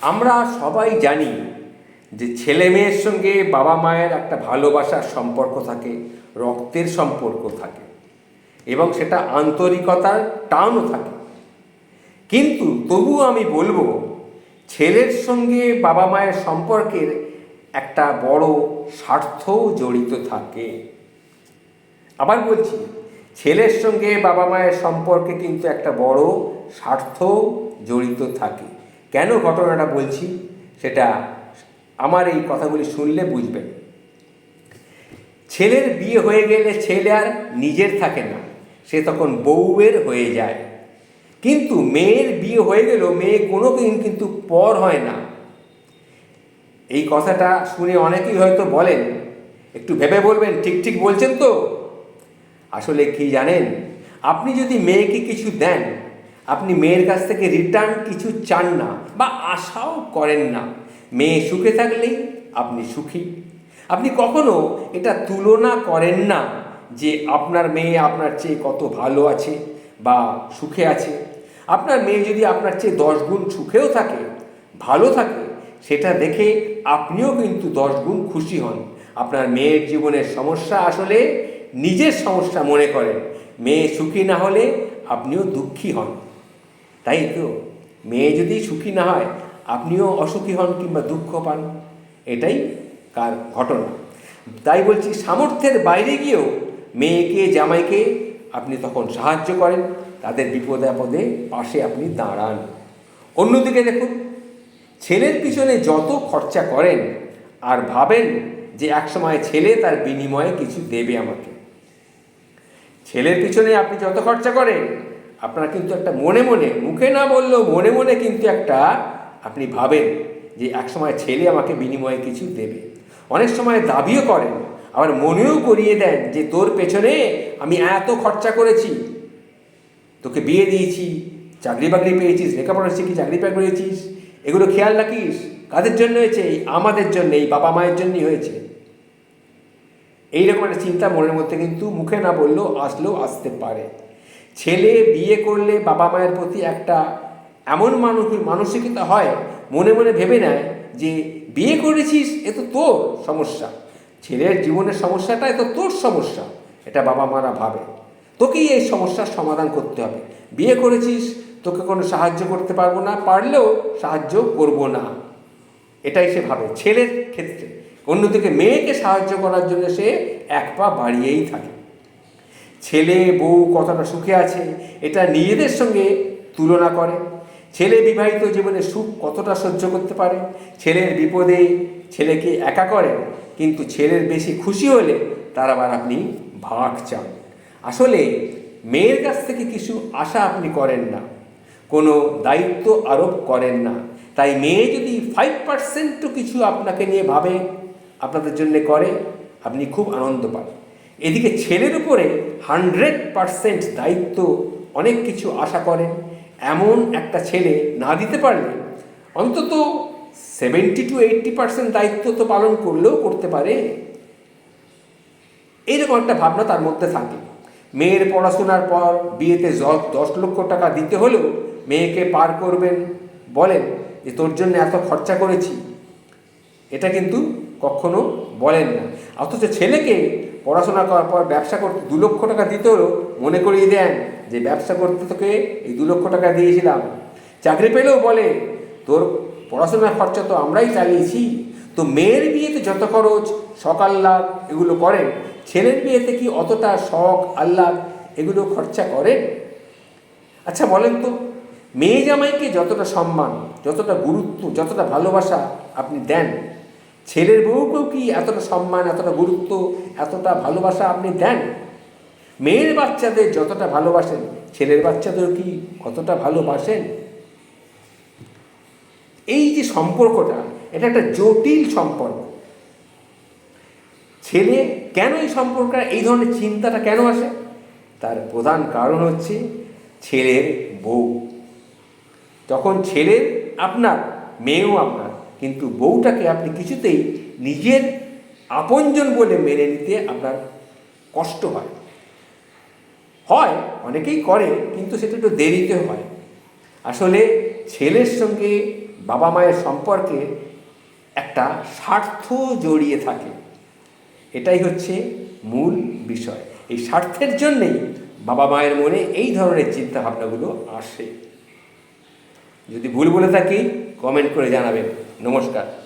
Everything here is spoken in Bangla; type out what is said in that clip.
আমরা সবাই জানি যে ছেলে মেয়ের সঙ্গে বাবা মায়ের একটা ভালোবাসার সম্পর্ক থাকে, রক্তের সম্পর্ক থাকে এবং সেটা আন্তরিকতার টানও থাকে। কিন্তু তবুও আমি বলব, ছেলের সঙ্গে বাবা মায়ের সম্পর্কের একটা বড় স্বার্থও জড়িত থাকে। আবার বলছি, ছেলের সঙ্গে বাবা মায়ের সম্পর্কে কিন্তু একটা বড় স্বার্থ জড়িত থাকে। কেন ঘটনাটা বলছি সেটা আমার এই কথাগুলি শুনলে বুঝবেন ছেলের বিয়ে হয়ে গেলে ছেলে আর নিজের থাকে না, সে তখন বউয়ের হয়ে যায়। কিন্তু মেয়ের বিয়ে হয়ে গেলেও মেয়ে কোনো দিন কিন্তু পর হয় না। এই কথাটা শুনে অনেকেই হয়তো বলেন, একটু ভেবে বলবেন, ঠিক ঠিক বলছেন তো? আসলে কি জানেন, আপনি যদি মেয়েকে কিছু দেন আপনি মেয়ের কাছ থেকে রিটার্ন কিছু চান না বা আশাও করেন না। মেয়ে সুখে থাকলেই আপনি সুখী। আপনি কখনো এটা তুলনা করেন না যে আপনার মেয়ে আপনার চেয়ে কত ভালো আছে বা সুখে আছে। আপনার মেয়ে যদি আপনার চেয়ে দশ গুণ সুখেও থাকে, ভালো থাকে, সেটা দেখে আপনিও কিন্তু দশ গুণ খুশি হন। আপনার মেয়ের জীবনের সমস্যা আসলে নিজের সমস্যা মনে করেন। মেয়ে সুখী না হলে আপনিও দুঃখী হন। তাই তো? মেয়ে যদি সুখী না হয়, আপনিও অসুখী হন কিংবা দুঃখ পান। এটাই কার ঘটনা। তাই বলছি, সামর্থ্যের বাইরে গিয়েও মেয়েকে, জামাইকে আপনি তখন সাহায্য করেন। তাদের বিপদে আপদে পাশে আপনি দাঁড়ান। অন্যদিকে দেখুন, ছেলের পিছনে যত খরচা করেন আর ভাবেন যে একসময় ছেলে তার বিনিময়ে কিছু দেবে আমাকে। ছেলের পিছনে আপনি যত খরচা করেন আপনার কিন্তু একটা মনে মনে, মুখে না বললেও মনে মনে কিন্তু একটা, আপনি ভাবেন যে একসময় ছেলে আমাকে বিনিময়ে কিছু দেবে। অনেক সময় দাবিও করেন, আবার মনেও করিয়ে দেন যে তোর পেছনে আমি এত খরচা করেছি। তোকে বিয়ে দিয়েছি চাকরি বাকরি পেয়েছিস লেখাপড়া শিখি চাকরি বাকরি পেয়েছিস এগুলো খেয়াল রাখিস, কাদের জন্য হয়েছে? এই আমাদের জন্য, এই বাবা মায়ের জন্যই হয়েছে। এইরকম একটা চিন্তা মনের মধ্যে কিন্তু মুখে না বললেও আসলেও আসতে পারে। ছেলে বিয়ে করলে বাবা মায়ের প্রতি একটা এমন মানুষ মানসিকতা হয়, মনে মনে ভেবে নেয় যে, বিয়ে করেছিস, এ তো তোর সমস্যা। ছেলের জীবনের সমস্যাটা, এ তো তোর সমস্যা। এটা বাবা মারা ভাবে। তোকেই এই সমস্যার সমাধান করতে হবে। বিয়ে করেছিস, তোকে কোনো সাহায্য করতে পারব না, পারলেও সাহায্য করব না। এটাই সে ভাবে। ছেলের ক্ষেত্রে। অন্যদিকে মেয়েকে সাহায্য করার জন্য সে এক পা বাড়িয়েই থাকে। ছেলে, বউ কতটা সুখে আছে, এটা নিজেদের সঙ্গে তুলনা করে। ছেলে বিবাহিত জীবনে সুখ কতটা সহ্য করতে পারে? ছেলের বিপদে ছেলেকে একা করে কিন্তু ছেলের বেশি খুশি হলে তার আবার আপনি ভাগ চান। আসলে মেয়ের কাছ থেকে কিছু আশা আপনি করেন না, কোনো দায়িত্ব আরোপ করেন না। তাই মেয়ে যদি ফাইভ পার্সেন্টও কিছু আপনাকে নিয়ে ভাবে, আপনাদের জন্য করে, আপনি খুব আনন্দ পান এদিকে ছেলের উপরে হান্ড্রেড পারসেন্ট দায়িত্ব অনেক কিছু আশা করেন। এমন একটা ছেলে না দিতে পারলে অন্তত সেভেন্টি টু এইট্টি পার্সেন্ট দায়িত্ব তো পালন করলেও করতে পারে। এইরকম একটা ভাবনা তার মধ্যে থাকে। মেয়ের পড়াশোনার পর বিয়েতে দশ লক্ষ টাকা দিতে হলেও মেয়েকে পার করবেন। বলেন যে, তোর জন্য এত খরচা করেছি। এটা কিন্তু কখনো বলেন না। অথচ ছেলেকে পড়াশোনা করার পর ব্যবসা করতে দু লক্ষ টাকা দিতে হলেও মনে করিয়ে দেন যে ব্যবসা করতে তোকে এই দু লক্ষ টাকা দিয়েছিলাম। চাকরি পেলেও বলে, তোর পড়াশোনার খরচা তো আমরাই চালিয়েছি। তো মেয়ের বিয়েতে যত খরচ, শখ আহ্লাদ এগুলো করেন, ছেলের বিয়েতে কি অতটা শখ, আহ্লাদ এগুলো খরচা করেন? আচ্ছা বলেন তো, মেয়ে জামাইকে যতটা সম্মান, যতটা গুরুত্ব, যতটা ভালোবাসা আপনি দেন ছেলের বউকেও কি এতটা সম্মান, এতটা গুরুত্ব, এতটা ভালোবাসা আপনি দেন? মেয়ের বাচ্চাদের যতটা ভালোবাসেন, ছেলের বাচ্চাদের কি কতটা ভালোবাসেন? এই যে সম্পর্কটা, এটা একটা জটিল সম্পর্ক। ছেলে কেন এই সম্পর্কটা এই ধরনের চিন্তাটা কেন আসে? তার প্রধান কারণ হচ্ছে ছেলের বউ। যখন ছেলের আপনার, মেয়েও আপনার কিন্তু বউটাকে আপনি কিছুতেই নিজের আপনজন বলে মেনে নিতে আপনার কষ্ট হয়। হয়, অনেকেই করে, কিন্তু সেটা একটু দেরিতে হয়। আসলে ছেলের সঙ্গে বাবা মায়ের সম্পর্কে একটা স্বার্থ জড়িয়ে থাকে। এটাই হচ্ছে মূল বিষয়। এই স্বার্থের জন্যেই বাবা মায়ের মনে এই ধরনের চিন্তাভাবনাগুলো আসে। যদি ভুল বলে থাকি কমেন্ট করে জানাবেন। নমস্কার।